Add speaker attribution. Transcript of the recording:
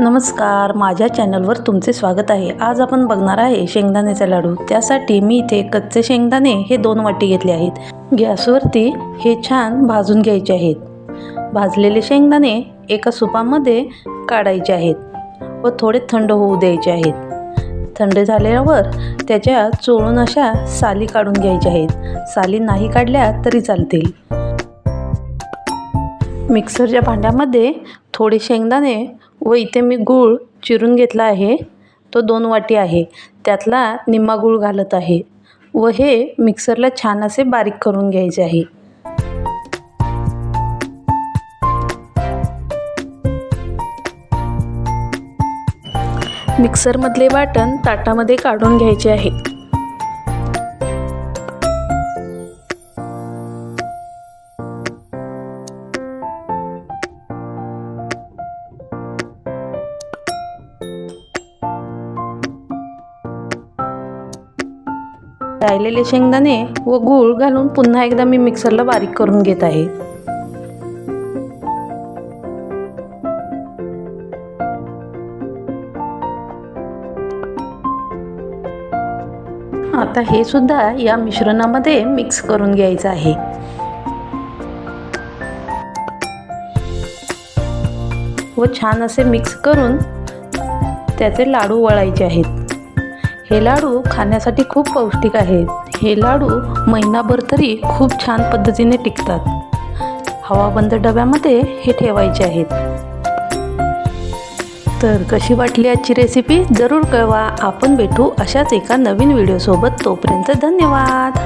Speaker 1: नमस्कार माझ्या चॅनलवर तुमचे स्वागत आहे. आज आपण बघणार आहे शेंगदाण्याचा लाडू. त्यासाठी मी इथे कच्चे शेंगदाणे हे दोन वाटी घेतले आहेत. गॅसवरती हे छान भाजून घ्यायचे आहेत. भाजलेले शेंगदाणे एका सुपामध्ये काढायचे आहेत व थोडे थंड होऊ द्यायचे आहेत. थंड झाल्यावर त्याच्या चोळून अशा साली काढून घ्यायच्या आहेत. साली नाही काढल्या तरी चालतील. मिक्सरच्या भांड्यामध्ये थोडे शेंगदाणे व इथे मी गूळ चिरून घेतला आहे. तो दोन वाटी आहे. त्यातला निम्मा गूळ घालत आहे व हे मिक्सरला छान असे बारीक करून घ्यायचे आहे. मिक्सरमधले वाटण ताटामध्ये काढून घ्यायचे आहे. राहिलेले शेंगदाणे व गूळ घालून पुन्हा एकदा मी मिक्सरला बारीक करून घेत आहे. आता हे सुद्धा या मिश्रणामध्ये मिक्स करून घ्यायचं आहे. व छान असे मिक्स करून त्याचे लाडू वळायचे आहेत. हे लाडू खाण्यासाठी खूप पौष्टिक आहेत. हे लाडू महिनाभर तरी खूप छान पद्धतीने टिकतात. हवाबंद डब्यामध्ये हे ठेवायचे आहेत. तर कशी वाटली आजची रेसिपी जरूर कळवा. आपण भेटू अशाच एका नवीन व्हिडिओसोबत तोपर्यंत धन्यवाद.